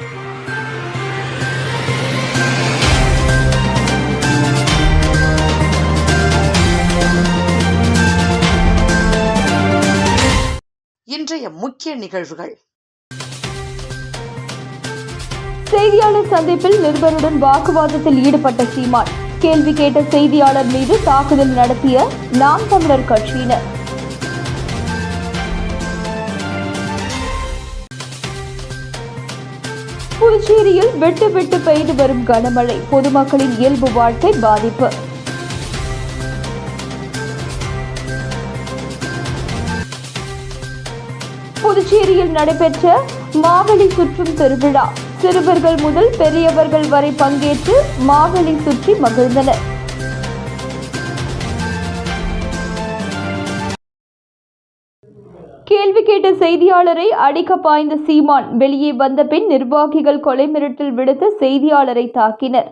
இன்றைய முக்கிய நிகழ்வுகள். செய்தியாளர் சந்திப்பில் நிருபருடன் வாக்குவாதத்தில் ஈடுபட்ட சீமான். கேள்வி கேட்ட செய்தியாளர் மீது தாக்குதல் நடத்திய நாம் தமிழர் கட்சியினர். புதுச்சேரியில் விட்டு விட்டு பெய்து வரும் கனமழை. பொதுமக்களின் இயல்பு வாழ்க்கை பாதிப்பு. புதுச்சேரியில் நடைபெற்ற மாவெளி சுற்றும் திருவிழா. சிறுவர்கள் முதல் பெரியவர்கள் வரை பங்கேற்று மாவெளி சுற்றி மகிழ்ந்தனர். கேள்வி கேட்ட செய்தியாளரை அடிக்க பாய்ந்த சீமான் வெளியே வந்த பின் நிர்வாகிகள் கொலை மிரட்டல் விடுத்து செய்தியாளரை தாக்கினர்.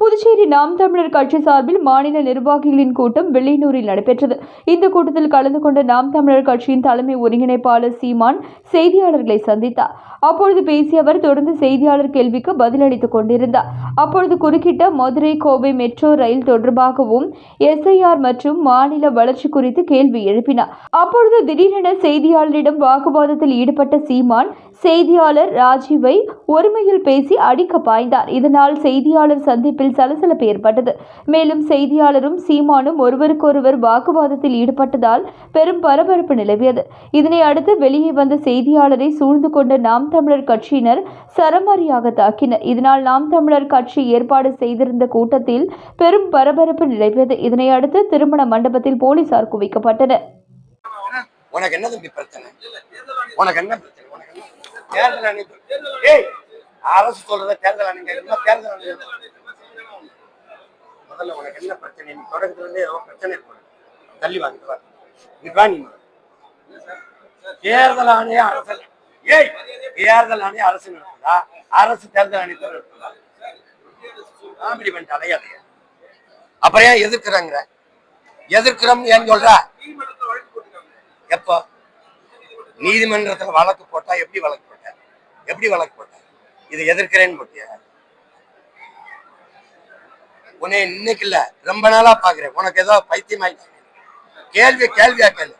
புதுச்சேரி நாம் தமிழர் கட்சி சார்பில் மாநில நிர்வாகிகளின் கூட்டம் வெள்ளியனூரில் நடைபெற்றது. இந்த கூட்டத்தில் கலந்து கொண்ட நாம் தமிழர் கட்சியின் தலைமை ஒருங்கிணைப்பாளர் சீமான் செய்தியாளர்களை சந்தித்தார். அப்பொழுது பேசிய அவர் தொடர்ந்து செய்தியாளர் கேள்விக்கு பதிலளித்துக் கொண்டிருந்தார். அப்பொழுது குறுக்கிட்ட மதுரை கோவை மெட்ரோ ரயில் தொடர்பாகவும் எஸ்ஐஆர் மற்றும் மாநில வளர்ச்சி குறித்து கேள்வி எழுப்பினார். அப்பொழுது திடீரென செய்தியாளரிடம் வாக்குவாதத்தில் ஈடுபட்ட சீமான் செய்தியாளர் ராஜீவை ஒருமையில் பேசி அடிக்க பாய்ந்தார். இதனால் செய்தியாளர் சந்திப்பில் சலசலப்பு ஏற்பட்டது மேலும் செய்தியாளரும் சீமானும் ஒருவருக்கொருவர் வாக்குவாதத்தில் ஈடுபட்டதால் பெரும் பரபரப்பு நிலவியது. இதனை அடுத்து வெளியே வந்த செய்தியாளரை சூழ்ந்து கொண்ட நாம் தமிழர் கட்சியினர் சரமாரியாக தாக்கினர். இதனால் நாம் தமிழர் கட்சி ஏற்பாடு செய்திருந்த கூட்டத்தில் பெரும் பரபரப்பு நிலவியது. இதனை அடுத்து திருமண மண்டபத்தில் போலீசார் குவிக்கப்பட்டனர். உனக்கு என்ன தம்பி பிரச்சனை? உனக்கு என்ன பிரச்சனை? உனக்கு என்ன? தேர்தல் ஆணையம் அரசு சொல்றத தேர்தல் ஆணையம் தேர்தல் ஆணையம் முதல்ல உனக்கு என்ன பிரச்சனை? நீ தொடக்கத்துல ஏதோ பிரச்சனை இருக்கும் தள்ளி வாங்கிட்டு வா. நீ நீ தேர்தல் ஆணைய அரசு. ஏய் தேர்தல் ஆணைய அரசு நடத்துதா? அரசு தேர்தல் ஆணையத்தை நடத்துதா? காமெடி பண்ணிட்டு அலையாதைய அப்புறம் ஏன் எதிர்க்கிறாங்க? எதிர்க்கிறோம் ஏன் சொல்ற? எப்போ? நீதிமன்றத்துல வழக்கு போட்டா எப்படி வழக்கு போட்ட? எப்படி வழக்கு போட்ட? இதை எதிர்க்கிறேன்னு போட்டியா? உன்னை இன்னைக்கு இல்ல ரொம்ப நாளா பாக்குறேன். உனக்கு ஏதோ பைத்தியம் ஆயிடுச்சு கேள்வி கேள்வியா கேள்வி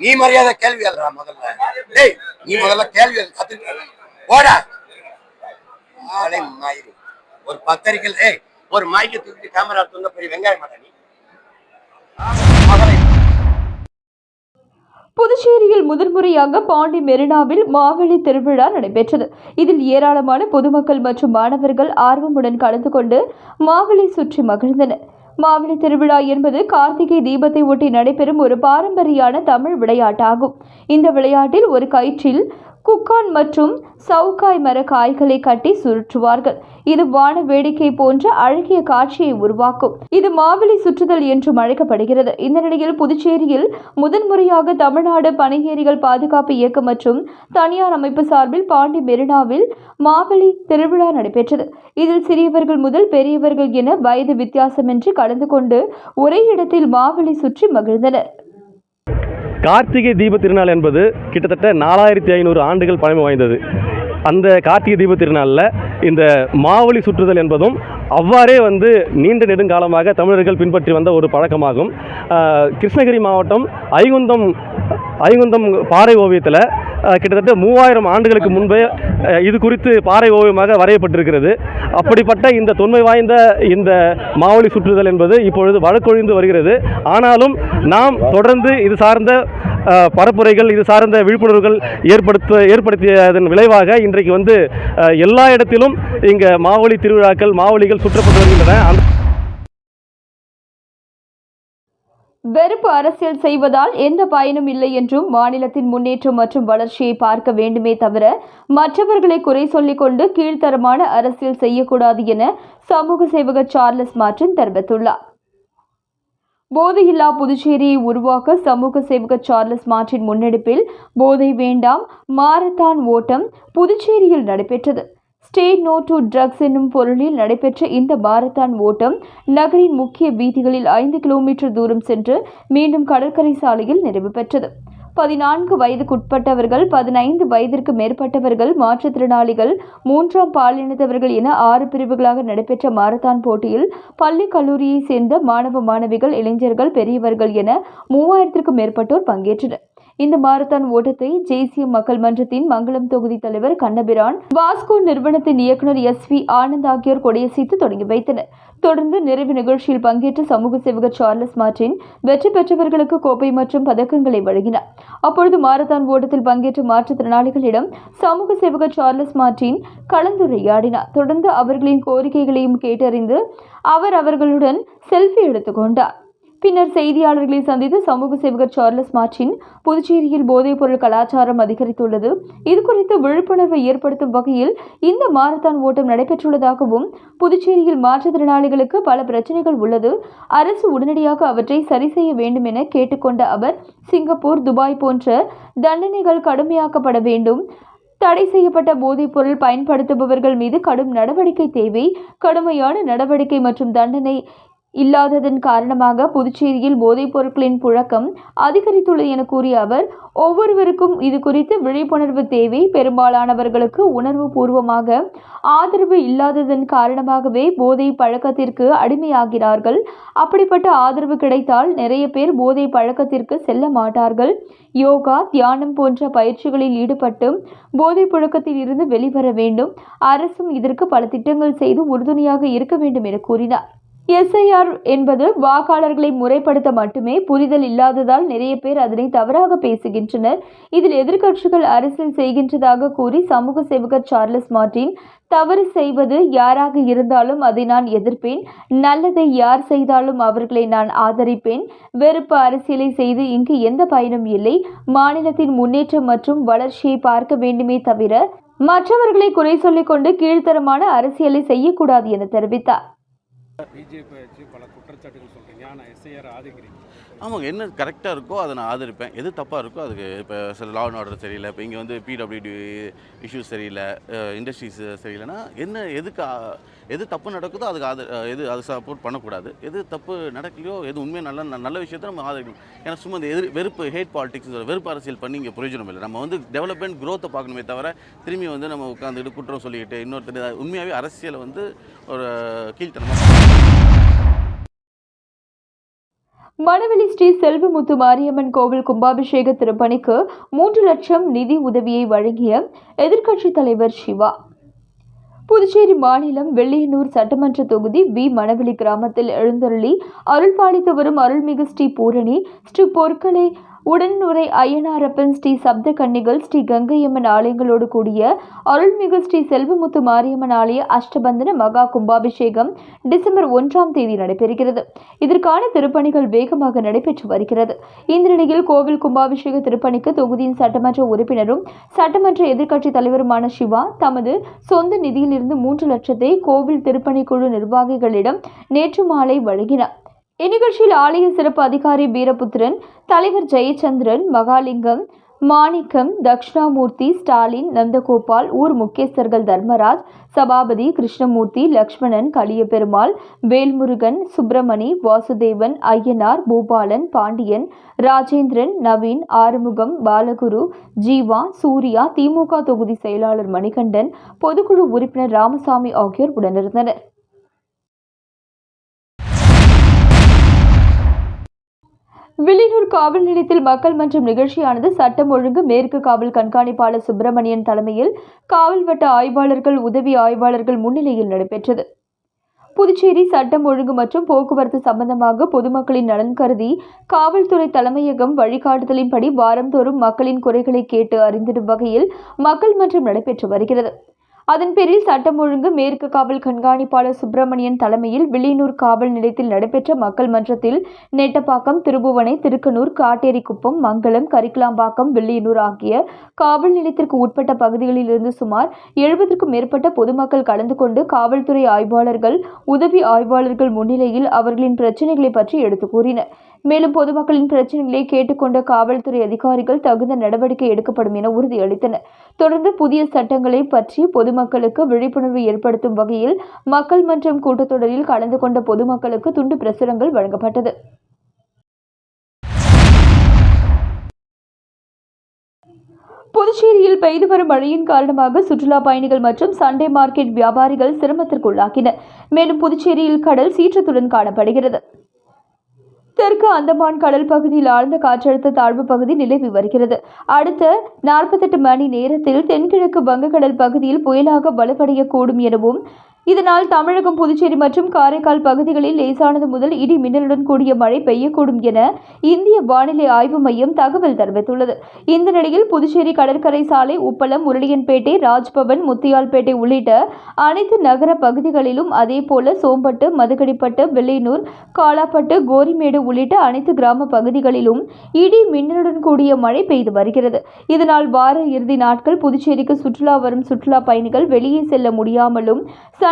நீ மரியாதை கேள்வி அல்ல முதல்ல. டேய் நீ முதல்ல கேள்வி கத்துக்க போடா. ஆளே மாயிரு. ஒரு பத்திரிக்கை ஏய் ஒரு மாய்க்கு தூக்கி கேமரா தூங்க பெரிய வெங்காயம் மாட்டா நீ. மகளை. புதுச்சேரியில் முதன்முறையாக பாண்டி மெரினாவில் மாவெளி திருவிழா நடைபெற்றது. இதில் ஏராளமான பொதுமக்கள் மற்றும் மாணவர்கள் ஆர்வமுடன் கலந்து கொண்டு மாவெளி சுற்றி மகிழ்ந்தனர். மாவெளி திருவிழா என்பது கார்த்திகை தீபத்தை ஒட்டி நடைபெறும் ஒரு பாரம்பரியான தமிழ் விளையாட்டாகும். இந்த விளையாட்டில் ஒரு கயிற்றில் குக்கான் மற்றும் சவுக்காய் மர காய்களை கட்டி சுழற்றுவார்கள் இது வான வேடிக்கை போன்ற அழகிய காட்சியை உருவாக்கும். இது மாவெளி சுற்றுதல் என்றும் அழைக்கப்படுகிறது. இந்த நிலையில் புதுச்சேரியில் முதன்முறையாக தமிழ்நாடு பணியேறிகள் பாதுகாப்பு இயக்கம் மற்றும் தனியார் அமைப்பு சார்பில் பாண்டி மெரினாவில் மாவெளி திருவிழா நடைபெற்றது. இதில் சிறியவர்கள் முதல் பெரியவர்கள் என வயது வித்தியாசமின்றி கலந்து கொண்டு ஒரே இடத்தில் மாவெளி சுற்றி மகிழ்ந்தனர். கார்த்திகை தீப திருநாள் என்பது கிட்டத்தட்ட நாலாயிரத்தி ஐநூறு ஆண்டுகள் பழமை வாய்ந்தது. அந்த கார்த்திகை தீப திருநாளில் இந்த மாவழி சுற்றுதல் என்பதும் அவ்வாறே வந்து நீண்ட நெடுங்காலமாக தமிழர்கள் பின்பற்றி வந்த ஒரு பழக்கமாகும். கிருஷ்ணகிரி மாவட்டம் ஐகுந்தம் ஐகுந்தம் பாறை ஓவியத்தில் கிட்டத்தட்ட மூவாயிரம் ஆண்டுகளுக்கு முன்பே இது குறித்து பாறை ஓவியமாக வரையப்பட்டிருக்கிறது. அப்படிப்பட்ட இந்த தொன்மை வாய்ந்த இந்த மாவழி சுற்றுதல் என்பது இப்பொழுது வழக்கொழிந்து வருகிறது. ஆனாலும் நாம் தொடர்ந்து இது சார்ந்த பரப்புரைகள் இது சார்ந்த விழிப்புணர்வுகள் ஏற்படுத்த ஏற்படுத்தியதன் விளைவாக இன்றைக்கு வந்து எல்லா இடத்திலும் இங்கே மாவழி திருவிழாக்கள் மாவழிகள் சுற்றப்பட்டு வருகின்றன. வெறுப்பு அரசியல் செய்வதால் எந்த பயனும் இல்லை என்றும் மாநிலத்தின் முன்னேற்றம் மற்றும் வளர்ச்சியை பார்க்க வேண்டுமே தவிர மற்றவர்களை குறை சொல்லிக் கொண்டு கீழ்த்தரமான அரசியல் செய்யக்கூடாது என சமூக சேவகர் சார்லஸ் மார்டின் தெரிவித்துள்ளார். போதையில்லா புதுச்சேரியை உருவாக்க சமூக சேவகர் சார்லஸ் மார்டின் முன்னெடுப்பில் போதை வேண்டாம் மாரத்தான் ஓட்டம் புதுச்சேரியில் நடைபெற்றது. ஸ்டே நோ டு ட்ரக்ஸ் என்னும் பொருளில் நடைபெற்ற இந்த மாரத்தான் ஓட்டம் நகரின் முக்கிய வீதிகளில் ஐந்து கிலோமீட்டர் தூரம் சென்று மீண்டும் கடற்கரை சாலையில் நிறைவு பெற்றது. பதினான்கு வயதுக்குட்பட்டவர்கள் பதினைந்து வயதிற்கு மேற்பட்டவர்கள் மாற்றுத்திறனாளிகள் மூன்றாம் பாலினத்தவர்கள் என ஆறு பிரிவுகளாக நடைபெற்ற மாரத்தான் போட்டியில் பள்ளி கல்லூரியைச் சேர்ந்த மாணவ மாணவிகள் இளைஞர்கள் பெரியவர்கள் என மூவாயிரத்திற்கும் மேற்பட்டோர் பங்கேற்றனர். இந்த மாரத்தான் ஓட்டத்தை தேசிய மக்கள் மன்றத்தின் மங்களம் தொகுதி தலைவர் கண்ணபிரான் வாஸ்கோ நிறுவனத்தின் இயக்குநர் எஸ் வி ஆனந்த் ஆகியோர் கொடியசைத்து தொடங்கி வைத்தனர். தொடர்ந்து நிறைவு நிகழ்ச்சியில் பங்கேற்ற சமூக சேவகர் சார்லஸ் மார்டின் வெற்றி பெற்றவர்களுக்கு கோப்பை மற்றும் பதக்கங்களை வழங்கினார். அப்பொழுது மாரத்தான் ஓட்டத்தில் பங்கேற்ற மாற்றுத்திறனாளிகளிடம் சமூக சேவகர் சார்லஸ் மார்டின் கலந்துரையாடினார். தொடர்ந்து அவர்களின் கோரிக்கைகளையும் கேட்டறிந்து அவர் அவர்களுடன் செல்ஃபி எடுத்துக்கொண்டார் பின்னர் செய்தியாளர்களை சந்தித்த சமூக சேவகர் சார்லஸ் மார்டின் புதுச்சேரியில் போதைப்பொருள் கலாச்சாரம் அதிகரித்துள்ளது. இது குறித்து விழிப்புணர்வை ஏற்படுத்தும் வகையில் இந்த மாரத்தான் ஓட்டம் நடைபெற்றுள்ளதாகவும் புதுச்சேரியில் மாற்றுத்திறனாளிகளுக்கு பல பிரச்சனைகள் உள்ளது. அரசு உடனடியாக அவற்றை சரி செய்ய வேண்டும் என கேட்டுக்கொண்ட அவர் சிங்கப்பூர் துபாய் போன்ற தண்டனைகள் கடுமையாக்கப்பட வேண்டும். தடை செய்யப்பட்ட போதைப்பொருள் பயன்படுத்துபவர்கள் மீது கடும் நடவடிக்கை தேவை. கடுமையான நடவடிக்கை மற்றும் தண்டனை இல்லாததன் காரணமாக புதுச்சேரியில் போதைப் பொருட்களின் புழக்கம் அதிகரித்துள்ளது என கூறிய அவர் ஒவ்வொருவருக்கும் இது குறித்து விழிப்புணர்வு தேவை. பெரும்பாலானவர்களுக்கு உணர்வு பூர்வமாக ஆதரவு இல்லாததன் காரணமாகவே போதை பழக்கத்திற்கு அடிமையாகிறார்கள். அப்படிப்பட்ட ஆதரவு கிடைத்தால் நிறைய பேர் போதை பழக்கத்திற்கு செல்ல மாட்டார்கள். யோகா தியானம் போன்ற பயிற்சிகளில் ஈடுபட்டு போதை புழக்கத்தில் இருந்து வெளிவர வேண்டும். அரசும் இதற்கு பல திட்டங்கள் செய்து உறுதுணையாக இருக்க வேண்டும் என கூறினார். எஸ்ஐஆர் என்பது வாக்காளர்களை முறைப்படுத்த மட்டுமே புரிதல் இல்லாததால் நிறைய பேர் அதனை தவறாக பேசுகின்றனர். இதில் எதிர்க்கட்சிகள் அரசியல் செய்கின்றதாக கூறி சமூக சேவகர் சார்லஸ் மார்டின் தவறு செய்வது யாராக இருந்தாலும் அதை நான் எதிர்ப்பேன். நல்லதை யார் செய்தாலும் அவர்களை நான் ஆதரிப்பேன். வெறுப்பு அரசியலை செய்து இங்கு எந்த பயனும் இல்லை. மாநிலத்தின் முன்னேற்றம் மற்றும் வளர்ச்சியை பார்க்க வேண்டுமே தவிர மற்றவர்களை குறை சொல்லிக் கொண்டு கீழ்த்தரமான அரசியலை செய்யக்கூடாது என தெரிவித்தார். பிஜேபி பல குற்றச்சாட்டுகள் சொல்கிறீங்க ஆனால் எஸ்ஐஆர் ஆதரிக்கிறீங்க. ஆமாங்க. என்ன கரெக்டாக இருக்கோ அதை நான் ஆதரிப்பேன். எது தப்பாக இருக்கோ அதுக்கு. இப்போ சில லா அண்ட் ஆர்டர் சரியில்லை. இப்போ இங்கே வந்து பிடபிள்யூடி இஷ்யூஸ் சரியில்லை. இண்டஸ்ட்ரீஸ் சரியில்லைன்னா என்ன எதுக்கு எது தப்பு நடக்குதோ அதுக்கு ஆதர் எது அது சப்போர்ட் பண்ணக்கூடாது. எது தப்பு நடக்கலையோ எது உண்மையாக நல்ல நல்ல விஷயத்தை நம்ம ஆதரிக்கணும். ஏன்னா சும்மா இந்த எதிர் வெறுப்பு ஹேட் பாலிடிக்ஸ் வெறுப்பு அரசியல் பண்ணி இங்கே பிரயோஜனம் இல்லை. நம்ம வந்து டெவலப்மெண்ட் க்ரோத்தை பார்க்கணுமே தவிர திரும்பி வந்து நம்ம உட்காந்துட்டு குற்றம் சொல்லிக்கிட்டு இன்னொருத்தர் உண்மையாகவே அரசியலை வந்து ஒரு கீழ்த்தனமாக மணவெளி ஸ்ரீ செல்வமுத்து மாரியம்மன் கோவில் கும்பாபிஷேக திருப்பணிக்கு மூன்று லட்சம் நிதி உதவியை வழங்கிய எதிர்க்கட்சித் தலைவர் சிவா. புதுச்சேரி மாநிலம் வெள்ளியனூர் சட்டமன்ற தொகுதி வி மணவெளி கிராமத்தில் எழுந்தருளி அருள்பாலித்து வரும் அருள்மிகு ஸ்ரீ பூரணி ஸ்ரீ பொற்களை உடனுரை அய்யனாரப்பன் ஸ்ரீ சப்த கன்னிகள் ஸ்ரீ கங்கையம்மன் ஆலயங்களோடு கூடிய அருள்மிகு ஸ்ரீ செல்வமுத்து மாரியம்மன் ஆலய அஷ்டபந்தன மகா கும்பாபிஷேகம் டிசம்பர் ஒன்றாம் தேதி நடைபெறுகிறது. இதற்கான திருப்பணிகள் வேகமாக நடைபெற்று வருகிறது. இந்த நிலையில் கோவில் கும்பாபிஷேக திருப்பணிக்கு தொகுதியின் சட்டமன்ற உறுப்பினரும் சட்டமன்ற எதிர்க்கட்சித் தலைவருமான சிவா தமது சொந்த நிதியிலிருந்து மூன்று லட்சத்தை கோவில் திருப்பணிக்குழு நிர்வாகிகளிடம் நேற்று மாலை வழங்கினார். இந்நிகழ்ச்சியில் ஆலய சிறப்பு அதிகாரி வீரபுத்திரன் தலைவர் ஜெயச்சந்திரன் மகாலிங்கம் மாணிக்கம் தக்ஷணாமூர்த்தி ஸ்டாலின் நந்தகோபால் ஊர் முக்கியஸ்தர்கள் தர்மராஜ் சபாபதி கிருஷ்ணமூர்த்தி லக்ஷ்மணன் கலியபெருமாள் வேல்முருகன் சுப்பிரமணி வாசுதேவன் ஐயனார் பூபாலன் பாண்டியன் ராஜேந்திரன் நவீன் ஆறுமுகம் பாலகுரு ஜீவா சூர்யா திமுக தொகுதி செயலாளர் மணிகண்டன் பொதுக்குழு உறுப்பினர் ராமசாமி ஆகியோர் உடனிருந்தனர். வில்லியனூர் காவல் நிலையத்தில் மக்கள் மன்றம் நிகழ்ச்சியானது சட்டம் ஒழுங்கு மேற்கு காவல் கண்காணிப்பாளர் சுப்பிரமணியன் தலைமையில் காவல் வட்ட ஆய்வாளர்கள் உதவி ஆய்வாளர்கள் முன்னிலையில் நடைபெற்றது. புதுச்சேரி சட்டம் ஒழுங்கு மற்றும் போக்குவரத்து சம்பந்தமாக பொதுமக்களின் நலன் கருதி காவல்துறை தலைமையகம் வழிகாட்டுதலின்படி வாரந்தோறும் மக்களின் குறைகளை கேட்டு அறிந்திடும் வகையில் மக்கள் மன்றம் நடைபெற்று வருகிறது. அதன் பேரில் சட்டம் ஒழுங்கு மேற்கு காவல் கண்காணிப்பாளர் சுப்பிரமணியன் தலைமையில் வில்லியனூர் காவல் நிலையத்தில் நடைபெற்ற மக்கள் மன்றத்தில் நெட்டப்பாக்கம் திருபுவனை திருக்கனூர் காட்டேரிக்குப்பம் மங்களம் கரிக்கலாம்பாக்கம் வில்லியனூர் ஆகிய காவல் நிலையத்திற்கு உட்பட்ட பகுதிகளில் இருந்து சுமார் எழுபதற்கும் மேற்பட்ட பொதுமக்கள் கலந்து கொண்டு காவல்துறை ஆய்வாளர்கள் உதவி ஆய்வாளர்கள் முன்னிலையில் அவர்களின் பிரச்சினைகளை பற்றி எடுத்து கூறினர். மேலும் பொதுமக்களின் பிரச்சனைகளை கேட்டுக்கொண்ட காவல்துறை அதிகாரிகள் தகுந்த நடவடிக்கை எடுக்கப்படும் என உறுதியளித்தனர். தொடர்ந்து புதிய சட்டங்களை பற்றி பொதுமக்களுக்கு விழிப்புணர்வு ஏற்படுத்தும் வகையில் மக்கள் மன்றம் கூட்டத்தொடரில் கலந்து கொண்ட பொதுமக்களுக்கு துண்டு பிரசுரங்கள் வழங்கப்பட்டது. புதுச்சேரியில் பெய்து வரும் மழையின் காரணமாக சுற்றுலா பயணிகள் மற்றும் சண்டே மார்க்கெட் வியாபாரிகள் சிரமத்திற்குள்ளாக்கினர். மேலும் புதுச்சேரியில் கடல் சீற்றத்துடன் காணப்படுகிறது. தெற்கு அந்தமான் கடல் பகுதியில் ஆழ்ந்த காற்றழுத்த தாழ்வு பகுதி நிலவி வருகிறது. அடுத்த நாற்பத்தெட்டு மணி நேரத்தில் தென்கிழக்கு வங்கக்கடல் பகுதியில் புயலாக வலுவடையக்கூடும் எனவும் இதனால் தமிழகம் புதுச்சேரி மற்றும் காரைக்கால் பகுதிகளில் லேசானது முதல் இடி மின்னலுடன் கூடிய மழை பெய்யக்கூடும் என இந்திய வானிலை ஆய்வு மையம் தகவல் தெரிவித்துள்ளது. இந்த நிலையில் புதுச்சேரி கடற்கரை சாலை உப்பளம் உருளியன்பேட்டை ராஜ்பவன் முத்தியால்பேட்டை உள்ளிட்ட அனைத்து நகர பகுதிகளிலும் அதேபோல சோம்பட்டு மதுக்கடிப்பட்டு வெள்ளையனூர் காலாப்பட்டு கோரிமேடு உள்ளிட்ட அனைத்து கிராம பகுதிகளிலும் இடி மின்னலுடன் கூடிய மழை பெய்து வருகிறது. இதனால் வார இறுதி நாட்கள் புதுச்சேரிக்கு சுற்றுலா வரும் சுற்றுலா பயணிகள் வெளியே செல்ல முடியாமலும்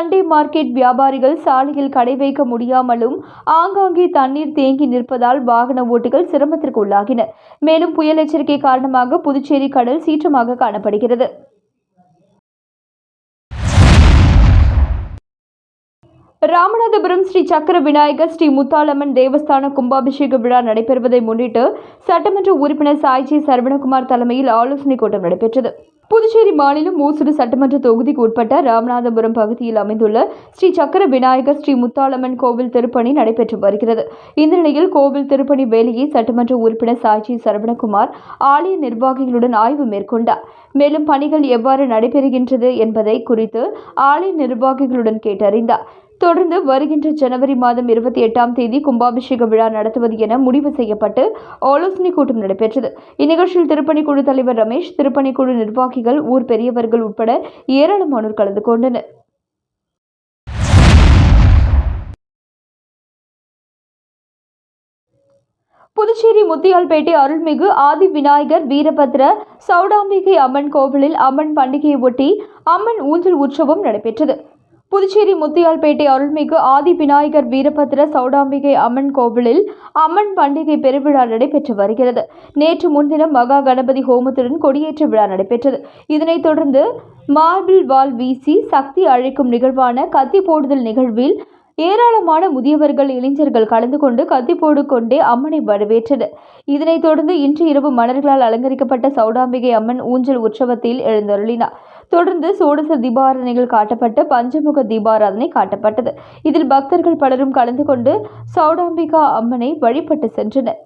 சண்டே மார்க்கெட் வியாபாரிகள் சாலையில் கடை வைக்க முடியாமலும் ஆங்காங்கே தண்ணீர் தேங்கி நிற்பதால் வாகன ஓட்டிகள் சிரமத்திற்கு உள்ளாகினர் மேலும் புயல் எச்சரிக்கை காரணமாக புதுச்சேரி கடல் சீற்றமாக காணப்படுகிறது. ராமநாதபுரம் ஸ்ரீ சக்கர விநாயகர் ஸ்ரீ முத்தாலம்மன் தேவஸ்தான கும்பாபிஷேக விழா நடைபெறுவதை முன்னிட்டு சட்டமன்ற உறுப்பினர் சாய்ஜி சரவணகுமார் தலைமையில் ஆலோசனைக் கூட்டம் நடைபெற்றது. புதுச்சேரி மாநிலம் மூசுடு சட்டமன்ற தொகுதிக்கு உட்பட்ட ராமநாதபுரம் பகுதியில் அமைந்துள்ள ஸ்ரீ சக்கர விநாயகர் ஸ்ரீ முத்தாளம்மன் கோவில் திருப்பணி நடைபெற்று வருகிறது. இந்த நிலையில் கோவில் திருப்பணி வேலையை சட்டமன்ற உறுப்பினர் சாய்ஜி சரவணகுமார் ஆலய நிர்வாகிகளுடன் ஆய்வு மேற்கொண்டார். மேலும் பணிகள் எவ்வாறு நடைபெறுகின்றது என்பதை குறித்து ஆலய நிர்வாகிகளுடன் கேட்டறிந்தார். தொடர்ந்து வருகின்ற ஜனவரி மாதம் இருபத்தி எட்டாம் தேதி கும்பாபிஷேக விழா நடத்துவது என முடிவு செய்யப்பட்டு ஆலோசனை கூட்டம் நடைபெற்றது. இந்நிகழ்ச்சியில் திருப்பணிக்குழு தலைவர் ரமேஷ் திருப்பணிக்குழு நிர்வாகிகள் ஊர் பெரியவர்கள் உட்பட ஏராளமானோர் கலந்து கொண்டனர். புதுச்சேரி முத்தியால்பேட்டை அருள்மிகு ஆதி விநாயகர் வீரபத்ர சௌடாம்பிகை அம்மன் கோவிலில் அம்மன் பண்டிகையை ஒட்டி அம்மன் ஊஞ்சல் உற்சவம் நடைபெற்றது. புதுச்சேரி முத்தியால்பேட்டை அருள்மிகு ஆதி விநாயகர் வீரபத்ர சௌடாம்பிகை அம்மன் கோவிலில் அம்மன் பண்டிகை பெருவிழா நடைபெற்று வருகிறது. நேற்று முன்தினம் மகா கணபதி ஹோமத்துடன் கொடியேற்ற விழா நடைபெற்றது. இதனைத் தொடர்ந்து மார்பிள் வால் வீசி சக்தி அழைக்கும் நிகழ்வான கத்தி போடுதல் நிகழ்வில் ஏராளமான முதியவர்கள் இளைஞர்கள் கலந்து கொண்டு கத்தி போடு கொண்டே அம்மனை வரவேற்றனர் இதனைத் தொடர்ந்து இன்று இரவு மலர்களால் அலங்கரிக்கப்பட்ட சௌடாம்பிகை அம்மன் ஊஞ்சல் உற்சவத்தில் எழுந்தருளினார். தொடர்ந்து சோடச தீபாராதனைகள் காட்டப்பட்டு பஞ்சமுக தீபாராதனை காட்டப்பட்டது. இதில் பக்தர்கள் பலரும் கலந்து கொண்டு சௌடாம்பிகா அம்மனை வழிபட்டு சென்றனர்.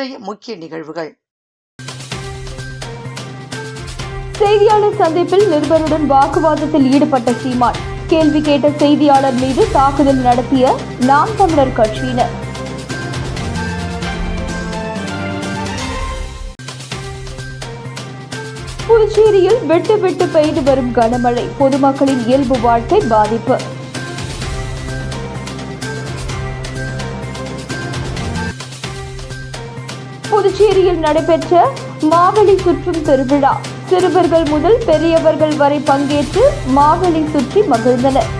இன்றைய முக்கிய நிகழ்வுகள். செய்தியாளர் சந்திப்பில் நிருபருடன் வாக்குவாதத்தில் ஈடுபட்ட சீமான். கேள்வி கேட்ட செய்தியாளர் மீது தாக்குதல் நடத்திய நாம் தமிழர் கட்சியினர். புதுச்சேரியில் விட்டு விட்டு பெய்து வரும் கனமழை. பொதுமக்களின் இயல்பு வாழ்க்கை பாதிப்பு. புதுச்சேரியில் நடைபெற்ற மாவெளி சுற்றும் திருவிழா. சிறுவர்கள் முதல் பெரியவர்கள் வரை பங்கேற்று மாவெளி சுற்றி மகிழ்ந்தனர்.